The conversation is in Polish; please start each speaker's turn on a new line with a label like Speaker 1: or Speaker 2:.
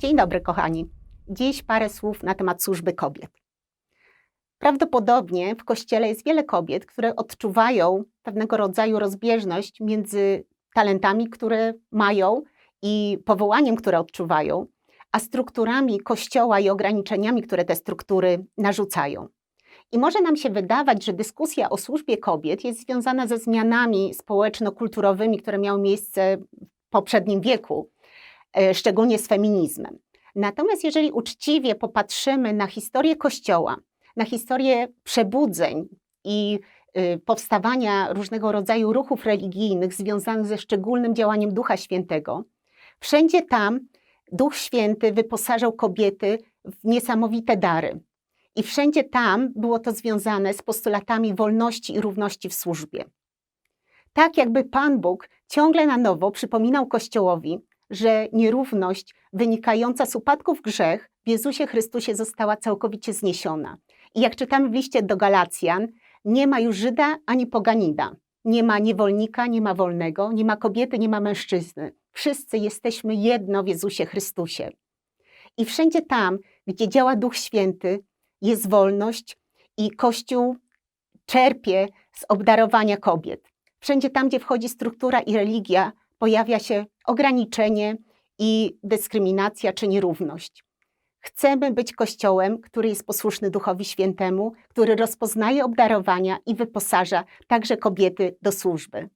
Speaker 1: Dzień dobry, kochani. Dziś parę słów na temat służby kobiet. Prawdopodobnie w kościele jest wiele kobiet, które odczuwają pewnego rodzaju rozbieżność między talentami, które mają i powołaniem, które odczuwają, a strukturami kościoła i ograniczeniami, które te struktury narzucają. I może nam się wydawać, że dyskusja o służbie kobiet jest związana ze zmianami społeczno-kulturowymi, które miały miejsce w poprzednim wieku, szczególnie z feminizmem. Natomiast jeżeli uczciwie popatrzymy na historię Kościoła, na historię przebudzeń i y, powstawania różnego rodzaju ruchów religijnych związanych ze szczególnym działaniem Ducha Świętego, wszędzie tam Duch Święty wyposażał kobiety w niesamowite dary. I wszędzie tam było to związane z postulatami wolności i równości w służbie. Tak jakby Pan Bóg ciągle na nowo przypominał Kościołowi, że nierówność wynikająca z upadków grzech w Jezusie Chrystusie została całkowicie zniesiona. I jak czytamy w liście do Galacjan, nie ma już Żyda ani poganina. Nie ma niewolnika, nie ma wolnego, nie ma kobiety, nie ma mężczyzny. Wszyscy jesteśmy jedno w Jezusie Chrystusie. I wszędzie tam, gdzie działa Duch Święty, jest wolność i Kościół czerpie z obdarowania kobiet. Wszędzie tam, gdzie wchodzi struktura i religia, pojawia się ograniczenie i dyskryminacja czy nierówność. Chcemy być Kościołem, który jest posłuszny Duchowi Świętemu, który rozpoznaje obdarowania i wyposaża także kobiety do służby.